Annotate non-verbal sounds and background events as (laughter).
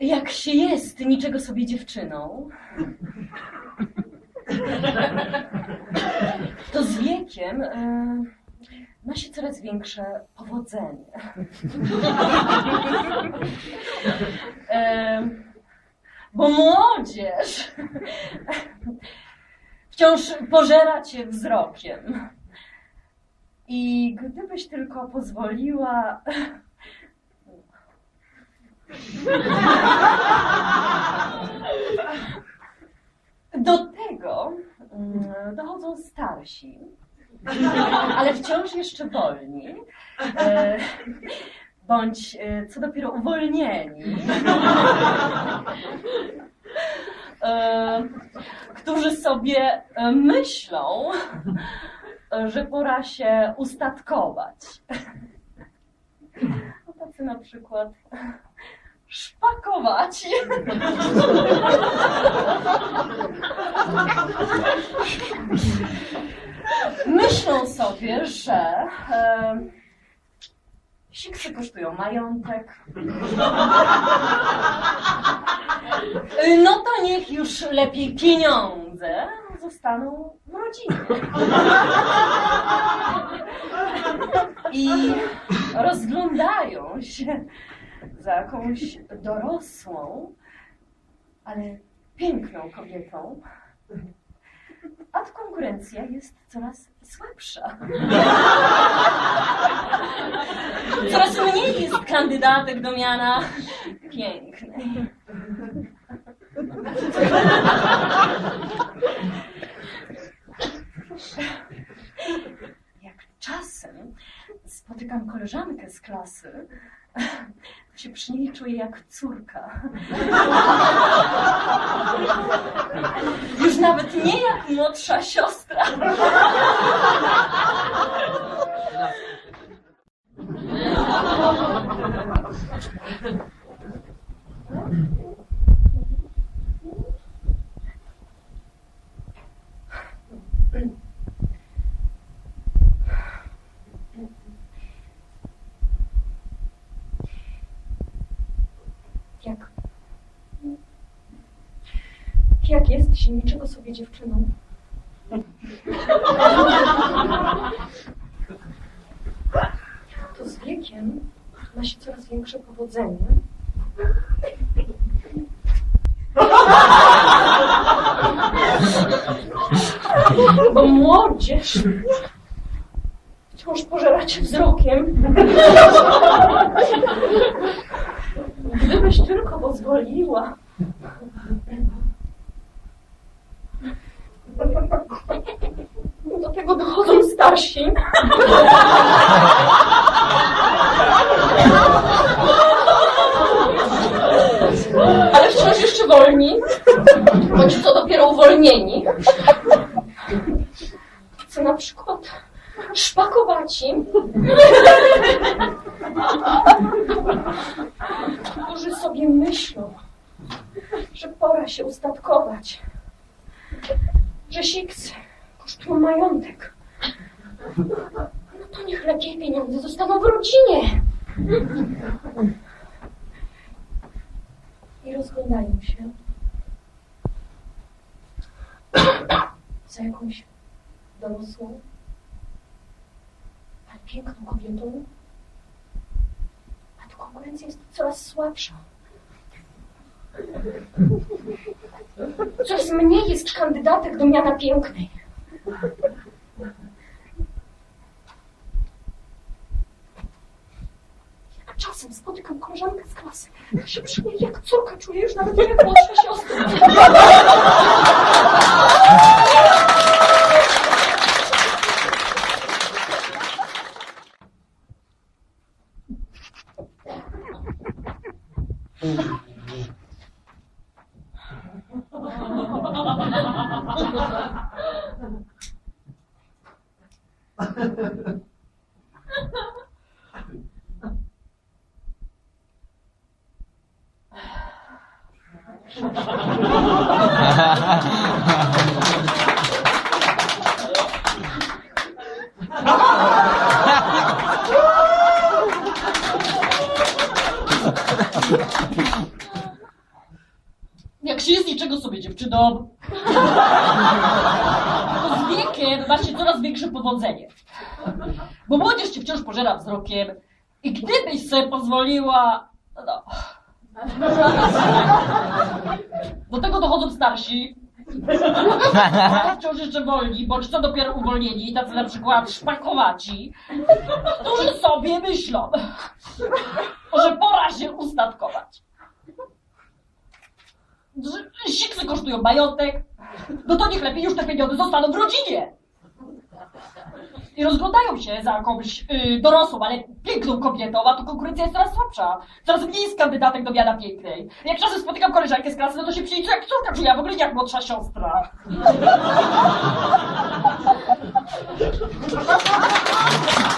Jak się jest niczego sobie dziewczyną, to z wiekiem e, ma się coraz większe powodzenie. E, bo młodzież wciąż pożera cię wzrokiem. I gdybyś tylko pozwoliła. Do tego mm, dochodzą starsi, ale wciąż jeszcze wolni, e, bądź e, co dopiero uwolnieni, (laughs) e, którzy sobie e, myślą, że pora się ustatkować. (laughs) No tacy na przykład szpakować. (laughs) Myślą sobie, że siksy kosztują majątek. No to niech już lepiej pieniądze zostaną w rodzinie. I rozglądają się za jakąś dorosłą, ale piękną kobietą, a konkurencja jest coraz słabsza. Coraz mniej jest kandydatek do miana pięknej. Jak czasem spotykam koleżankę z klasy, się przy niej czuję jak córka. Już nawet nie jak młodsza siostra. Jak? Jak jest się niczego sobie dziewczyną? To z wiekiem ma się coraz większe powodzenie. Bo młodzież wciąż pożera cię wzrokiem. Gdybyś tylko pozwoliła. Do tego dochodzą starsi. Ale wciąż jeszcze wolni. Bądź co dopiero uwolnieni. Co na przykład szpakowaci. którzy sobie myślą, że pora się ustatkować, że siksy kosztują majątek. No to niech lepiej pieniądze zostaną w rodzinie. I rozglądają się za jakąś dorosłą, piękną kobietą, a tu konkurencja jest coraz słabsza. Coraz mniej jest kandydatek do miana pięknej. Jak czasem spotykam koleżankę z klasy, to się przy niej jak córka czuję, już nawet nie jak młodsza siostra. Jak się jest niczego sobie dziewczyną. Z wiekiem ma się coraz większe powodzenie. Bo młodzież cię wciąż pożera wzrokiem. I gdybyś sobie pozwoliła... No, (laughs) do tego dochodzą starsi, ale wciąż jeszcze wolni, bądź co dopiero uwolnieni, tacy na przykład szpakowaci, którzy sobie myślą, (laughs) że pora się ustatkować. Siksy kosztują majątek, no to niech lepiej już te pieniądze zostaną w rodzinie. I rozglądają się za jakąś y, dorosłą, ale piękną kobietą, a to konkurencja jest coraz słabsza. Coraz mniej jest kandydatek do miana pięknej. Jak czasem spotykam koleżankę z klasy, no to się przyjdzie jak córka, czy ja w ogóle nie jak młodsza siostra. (laughs)